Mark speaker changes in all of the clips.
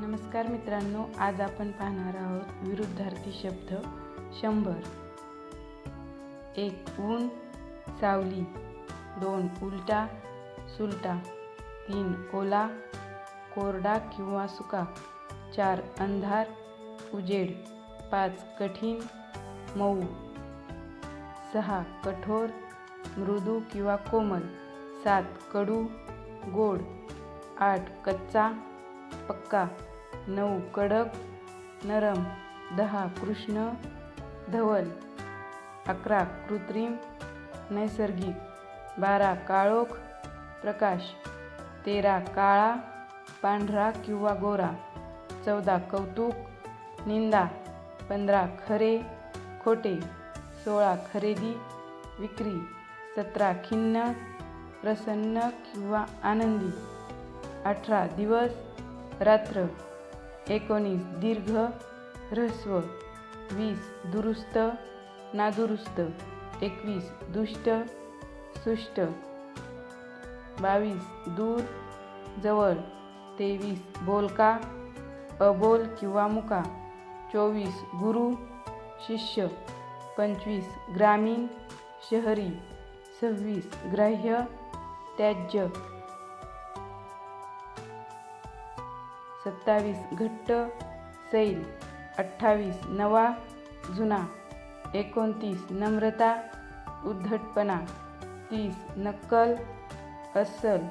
Speaker 1: नमस्कार मित्रांनो आज आपण पाहणार आहोत विरुद्धार्थी शब्द शंभर. एक ऊन सावली. दोन उलटा सुलटा. तीन ओला कोरडा किंवा सुका. चार अंधार उजेड. पाच कठीण मऊ. सहा कठोर मृदू किंवा कोमल. सात कडू गोड. आठ कच्चा पक्का. नऊ कडक नरम दहा कृष्ण धवल अकरा कृत्रिम नैसर्गिक बारा काळोख प्रकाश तेरा काळा पांढरा किंवा गोरा चौदा कौतुक निंदा पंधरा खरे खोटे सोळा खरेदी विक्री सतरा खिन्न प्रसन्न किंवा आनंदी अठरा दिवस रात्र एकोणीस. दीर्घ ऱ्हस्व वीस. दुरुस्त नादुरुस्त. एकवीस. दुष्ट सुष्ट. बावीस. दूर जवळ. तेवीस. बोलका अबोल किंवा मुका. चोवीस. गुरु शिष्य. पंचवीस. ग्रामीण शहरी. सव्वीस. ग्राह्य त्याज्य. सत्तावीस घट्ट सैल अठ्ठावीस नवा जुना एकोणतीस नम्रता उद्धटपणा तीस नक्कल अस्सल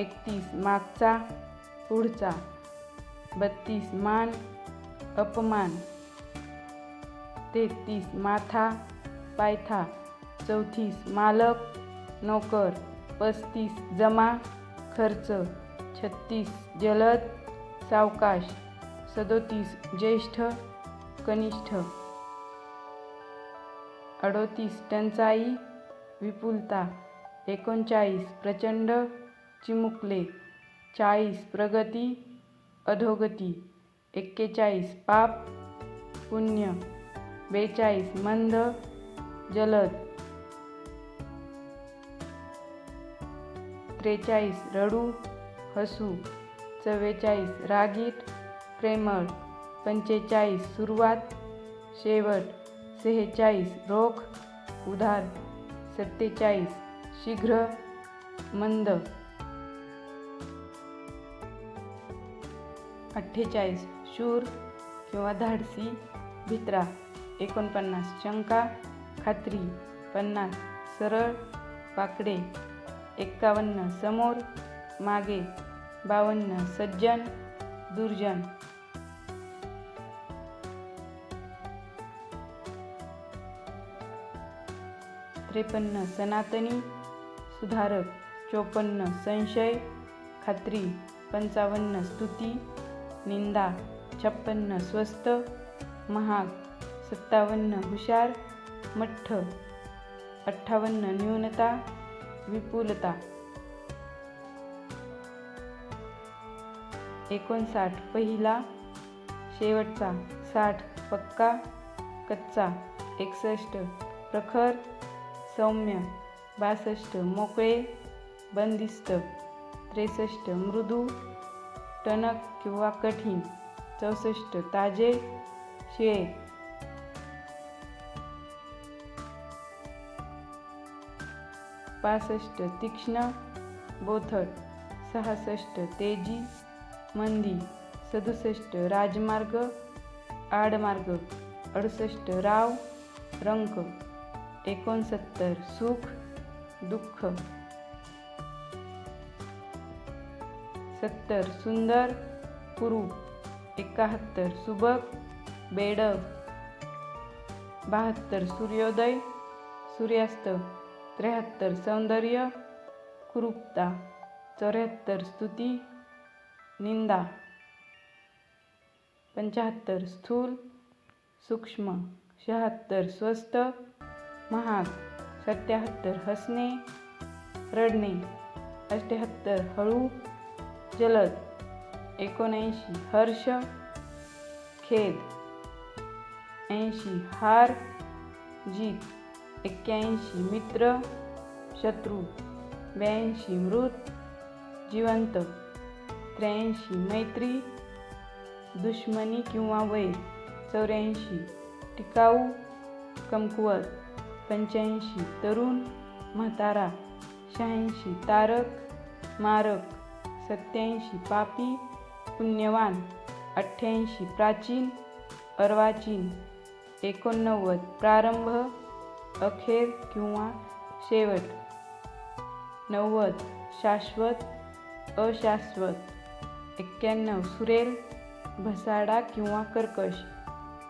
Speaker 1: एकतीस मागचा पुढचा बत्तीस मान अपमान तेहतीस माथा पायथा चौतीस मालक नोकर पस्तीस जमा खर्च छत्तीस जलद सावकाश सदोतीस ज्येष्ठ कनिष्ठ. अडोतीस टंचाई विपुलता. एकोणचाळीस प्रचंड चिमुकले. चाळीस प्रगती अधोगती. एक्केचाळीस पाप पुण्य. बेचाळीस मंद जलद. त्रेचाळीस रडू हसू. चव्वेचाळीस रागीट प्रेमळ पंचेचाळीस सुरुवात शेवट सेहेचाळीस रोख उधार सत्तेचाळीस शीघ्र मंद. अठ्ठेचाळीस शूर किंवा धाडसी भित्रा एकोणपन्नास शंका खात्री पन्नास सरळ पाकडे एक्कावन्न समोर मागे. बावन्न सज्जन दुर्जन. त्रेपन्न सनातनी सुधारक. चोपन्न संशय खात्री. पंचावन्न स्तुती निंदा. छप्पन्न स्वस्त महाग. सत्तावन्न हुशार. मठ्ठ. अठ्ठावन्न न्यूनता. विपुलता. एकोणसाठ. पहिला शेवटचा साठ. पक्का कच्चा एकसष्ट. प्रखर सौम्य बासष्ट. मोकळे बंदिस्त. त्रेसष्ट. मृदू टणक किंवा कठीण. चौसष्ट. ताजे शिळे. पासष्ट. तीक्ष्ण बोथट. सहासष्ट. तेजी. मंदी सदुसष्ट राजमार्ग आडमार्ग अडुसष्ट राव रंक एकोणसत्तर सुख दुःख. सत्तर सुंदर कुरूप एकाहत्तर सुबक बेडक बहात्तर सूर्योदय सूर्यास्त. त्र्याहत्तर सौंदर्य कुरूपता. चौऱ्याहत्तर स्तुती निंदा. पंच्याहत्तर स्थूल सूक्ष्म. शहात्तर स्वस्त महाग. सत्याहत्तर हसणे. रडणे. अष्ट्याहत्तर हळू. जलद. एकोणऐंशी हर्ष. खेद. ऐंशी हार. जीत. एक्क्याऐंशी मित्र. शत्रू. ब्याऐंशी मृत. जिवंत. त्र्याऐंशी मैत्री दुश्मनी किंवा वैर चौऱ्याऐंशी टिकाऊ कमकुवत पंच्याऐंशी तरुण म्हातारा शहाऐंशी तारक मारक सत्याऐंशी पापी पुण्यवान अठ्ठ्याऐंशी प्राचीन अर्वाचीन एकोणनव्वद प्रारंभ अखेर किंवा शेवट नव्वद शाश्वत अशाश्वत. एक्क्याण्णव सुरेल भसाडा किंवा कर्कश.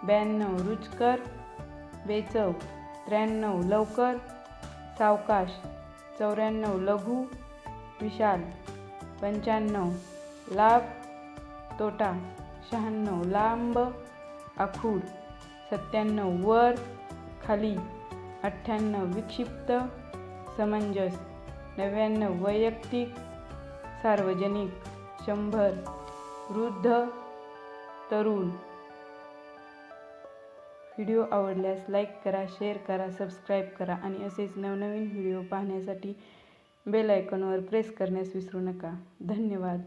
Speaker 1: ब्याण्णव रुचकर बेचव. त्र्याण्णव लवकर सावकाश. चौऱ्याण्णव लघु विशाल. पंच्याण्णव लाभ तोटा. शहाण्णव लांब आखूड. सत्त्याण्णव वर खाली. अठ्ठ्याण्णव विक्षिप्त समंजस. नव्याण्णव वैयक्तिक सार्वजनिक. शंभर. वृद्ध तरुण. व्हिडिओ आवडल्यास लाईक करा शेअर करा सबस्क्राईब करा आणि असेच नवनवीन व्हिडिओ पाहण्यासाठी बेल आयकॉनवर प्रेस करण्यास विसरू नका. धन्यवाद.